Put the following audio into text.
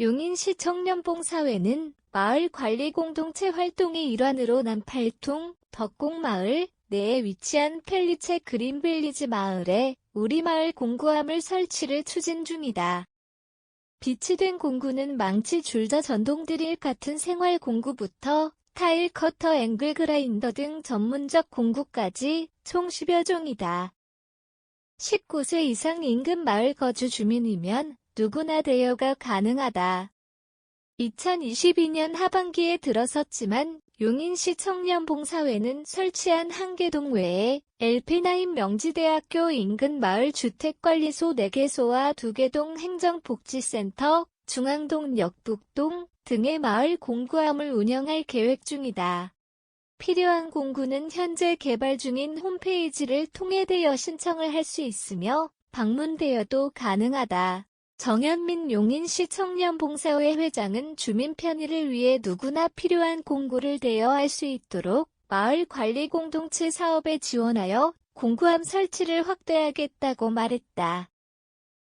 용인시 청년봉사회는 마을 관리 공동체 활동의 일환으로 남팔통 덕곡마을 내에 위치한 펠리체 그린빌리지 마을에 우리마을 공구함을 설치를 추진 중이다. 비치 된 공구는 망치 줄자 전동 드릴 같은 생활 공구부터 타일 커터 앵글 그라인더 등 전문적 공구까지 총 10여 종이다. 19세 이상 인근 마을 거주 주민이면 누구나 대여가 가능하다. 2022년 하반기에 들어섰지만 용인시 청년봉사회는 설치한 한계동 외에 엘피나인 명지대학교 인근 마을 주택관리소 4개소와 두개동 행정복지센터, 중앙동 역북동 등의 마을 공구함을 운영할 계획 중이다. 필요한 공구는 현재 개발 중인 홈페이지를 통해 대여 신청을 할 수 있으며 방문 대여도 가능하다. 정현민 용인시 청년봉사회 회장은 주민 편의를 위해 누구나 필요한 공구를 대여할 수 있도록 마을 관리 공동체 사업에 지원하여 공구함 설치를 확대하겠다고 말했다.